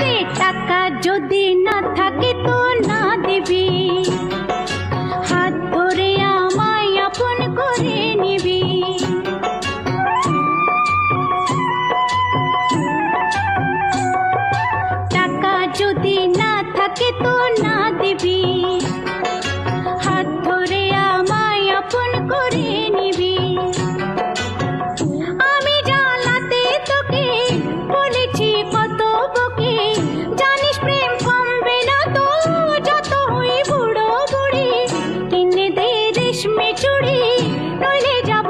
রে টাকা যদি না থাকে তো না দিবি। হাত ধরে আমায় আপন করে নিবি। টাকা যদি না থাকে তো না দিবি। রেশমি চুড়ি নইলে যাব